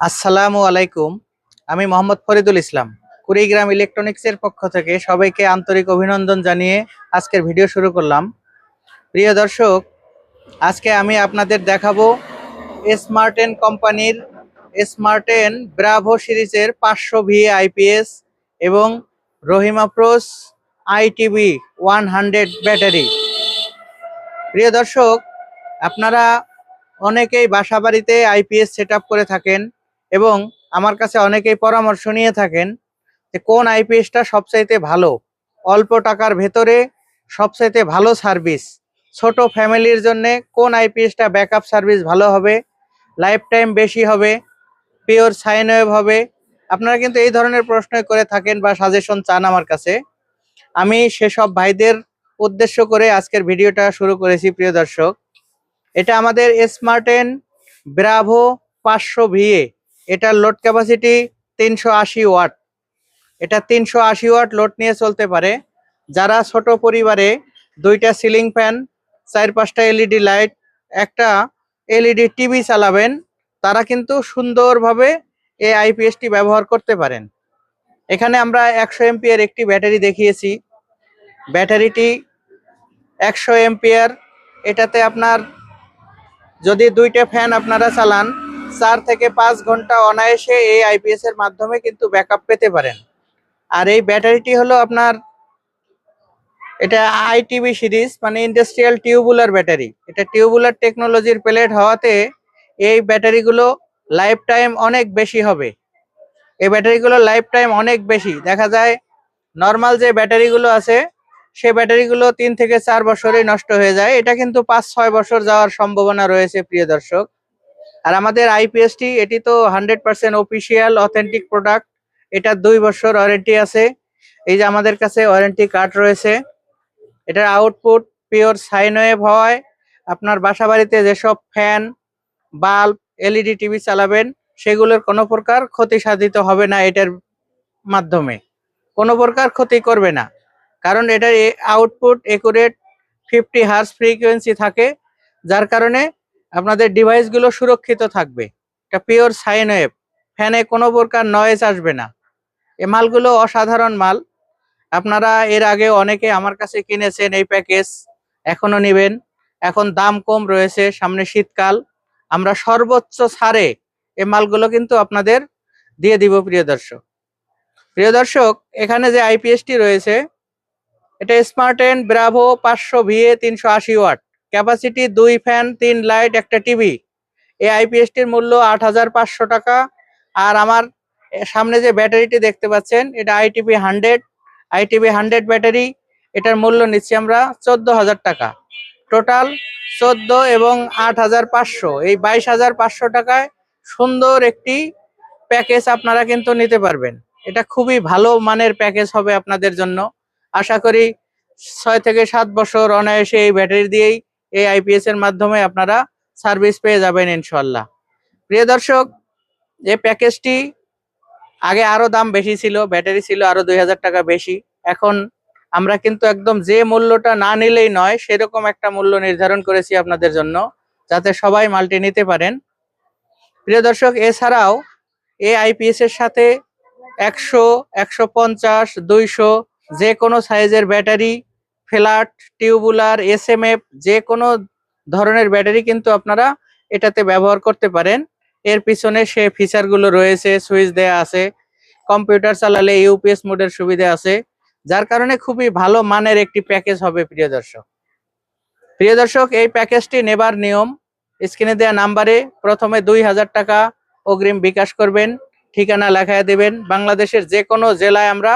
আসসালামু আলাইকুম। আমি মোহাম্মদ ফরিদুল ইসলাম। কুড়িগ্রাম ইলেকট্রনিক্সের পক্ষ থেকে সবাইকে আন্তরিক অভিনন্দন জানিয়ে আজকের ভিডিও শুরু করলাম। প্রিয় দর্শক, আজকে আমি আপনাদের দেখাবো স্মার্টেন কোম্পানির স্মার্টেন ব্রাভো সিরিজের পাঁচশো ভি আইপিএস এবং Rahimafrooz ITV one hundred battery. প্রিয় দর্শক, আপনারা অনেকেই বাসা বাড়িতে আইপিএস সেট করে থাকেন। এবং আমার কাছে অনেকেই পরামর্শ নিয়ে থাকেন যে কোন আইপিএসটা সবচাইতে ভালো। অল্প টাকার ভেতরে সবচাইতে ভালো সার্ভিস। ছোট ফ্যামিলির জন্যে কোন আইপিএসটা ব্যাকআপ সার্ভিস ভালো হবে? লাইফ টাইম বেশি হবে? পিওর সাইন ওয়েভ হবে? আপনারা কিন্তু এই ধরনের প্রশ্ন করে থাকেন বা সাজেশন চান আমার কাছে। আমি সেসব ভাইদের উদ্দেশ্য করে আজকের ভিডিওটা শুরু করেছি, প্রিয় দর্শক। এটা আমাদের স্মার্টেন ব্রাভো পাঁচশো ভিএ। এটার লোড ক্যাপাসিটি তিনশো আশি ওয়াট। এটা তিনশো আশি ওয়াট লোড নিয়ে চলতে পারে। যারা ছোট পরিবারে দুইটা সিলিং ফ্যান চার পাঁচটা এলইডি লাইট একটা এলইডি টিভি চালাবেন, তারা কিন্তু সুন্দরভাবে এই আইপিএসটি ব্যবহার করতে পারেন। এখানে আমরা একশো এমপিয়ার একটি ব্যাটারি দেখিয়েছি। ব্যাটারিটি একশো এমপিয়ার। এটাতে আপনার যদি দুইটা ফ্যান আপনারা চালান চার থেকে পাঁচ ঘণ্টা অনায়াসে এই আইপিএস এর মাধ্যমে কিন্তু ব্যাকআপ পেতে পারেন। আর এই ব্যাটারিটি হলো আপনার, এটা আইটিভি সিরিজ মানে ইন্ডাস্ট্রিয়াল টিউবুলার ব্যাটারি এটা টিউবুলার টেকনোলজির প্লেট হওয়াতে এই ব্যাটারিগুলো লাইফ টাইম অনেক বেশি হবে। এই ব্যাটারিগুলো লাইফ টাইম অনেক বেশি। দেখা যায় নর্মাল যে ব্যাটারিগুলো আছে, সে ব্যাটারিগুলো তিন থেকে চার বছরেই নষ্ট হয়ে যায়। এটা কিন্তু পাঁচ ছয় বছর যাওয়ার সম্ভাবনা রয়েছে, প্রিয় দর্শক। আর আমাদের আইপিএসটি এটি তো hundred percent official authentic product এটা দুই বছর ওয়ারেন্টি আছে। এই যে আমাদের কাছে ওয়ারেন্টি কার্ড রয়েছে। এটার আউটপুট পিওর সাইন ওয়েভ হয়। আপনার বাসা বাড়িতে যেসব ফ্যান বাল্ব এলইডি টিভি চালাবেন, সেগুলোর কোনো প্রকার ক্ষতি সাধিত হবে না এটার মাধ্যমে। কোনো প্রকার ক্ষতি করবে না। কারণ এটার output accurate fifty hertz frequency থাকে। যার কারণে আপনাদের ডিভাইসগুলো সুরক্ষিত থাকবে। এটা পিওর সাইন ওয়েভ ফ্যানে কোনো প্রকার নয়েজ আসবে না। এ মালগুলো অসাধারণ মাল। আপনারা এর আগে অনেকে আমার কাছে কিনেছেন এই প্যাকেজ এখনও নেবেন। এখন দাম কম রয়েছে, সামনে শীতকাল। আমরা সর্বোচ্চ ছাড়ে এ মালগুলো কিন্তু আপনাদের দিয়ে দিব, প্রিয় দর্শক। প্রিয় দর্শক, এখানে যে আইপিএসটি রয়েছে, এটা স্মার্টেন ব্রাভো পাঁচশো ভিএ তিনশো আশি ওয়াট। ক্যাপাসিটি দুই ফ্যান, তিন লাইট, একটা টিভি। এই আইপিএসটির মূল্য আট হাজার পাঁচশো টাকা। আর আমার সামনে যে ব্যাটারিটি দেখতে পাচ্ছেন, এটা ITP hundred. ITP hundred battery, এটার মূল্য নিচ্ছি আমরা চোদ্দ হাজার টাকা। টোটাল চোদ্দ এবং আট হাজার পাঁচশো। এই বাইশ হাজার পাঁচশো টাকায় সুন্দর একটি প্যাকেজ আপনারা কিন্তু নিতে পারবেন। এটা খুবই ভালো মানের প্যাকেজ হবে আপনাদের জন্য। আশা করি ছয় থেকে সাত বছর অনায়াসে এই ব্যাটারি দিয়েই এই আইপিএস এর মাধ্যমে আপনারা সার্ভিস পেয়ে যাবেন ইনশাল্লাহ প্রিয় দর্শক এই প্যাকেজটি আগে আরও দাম বেশি ছিল, ব্যাটারি ছিল আরও দুই হাজার টাকা বেশি, এখন আমরা কিন্তু একদম যে মূল্যটা না নিলেই নয়, সেরকম একটা মূল্য নির্ধারণ করেছি আপনাদের জন্য, যাতে সবাই মালটি নিতে পারেন। প্রিয় দর্শক, এছাড়াও এই আইপিএস এর সাথে একশো একশো পঞ্চাশ, দুইশো যে কোনো সাইজের battery flat, tubular S M F যে কোনো ধরনের ব্যাটারি কিন্তু আপনারা এটাতে ব্যবহার করতে পারেন। এর পিছনে সে ফিচারগুলো রয়েছে, সুইচ দেয়া আছে, কম্পিউটার চালালে ইউপিএস মোডের সুবিধা আছে, যার কারণে খুবই ভালো মানের একটি প্যাকেজ হবে প্রিয় দর্শক। প্রিয় দর্শক, এই প্যাকেজটি নেবার নিয়ম, স্ক্রিনে দেওয়া নাম্বারে প্রথমে দুই হাজার টাকা অগ্রিম বিকাশ করবেন, ঠিকানা লেখায় দেবেন, বাংলাদেশের যে কোনো জেলায় আমরা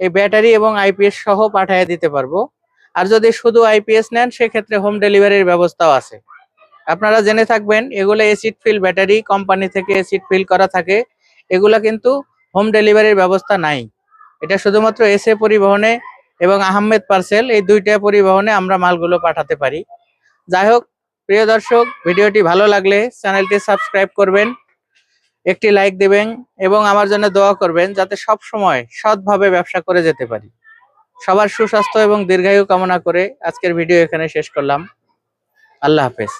এই ব্যাটারি এবং আইপিএস সহ পাঠিয়ে দিতে পারব। আর যদি শুধু আইপিএস নেন, সেক্ষেত্রে হোম ডেলিভারির ব্যবস্থাও আছে। আপনারা জেনে থাকবেন, এগুলো এসিড ফিল ব্যাটারি কোম্পানি থেকে এসিড ফিল করা থাকে। এগুলো কিন্তু হোম ডেলিভারির ব্যবস্থা নাই। এটা শুধুমাত্র এসে পরিবহনে এবং আহমেদ পার্সেল এই দুইটা পরিবহনে আমরা মালগুলো পাঠাতে পারি। যাই হোক, প্রিয় দর্শক, ভিডিওটি ভালো লাগলে চ্যানেলটি সাবস্ক্রাইব করবেন, একটি লাইক দেবেন এবং আমার জন্য দোয়া করবেন, যাতে সব সময় সৎভাবে ব্যবসা করে যেতে পারি। সবার সুস্বাস্থ্য এবং দীর্ঘায়ু কামনা করে আজকের ভিডিও এখানে শেষ করলাম। আল্লাহ হাফেজ।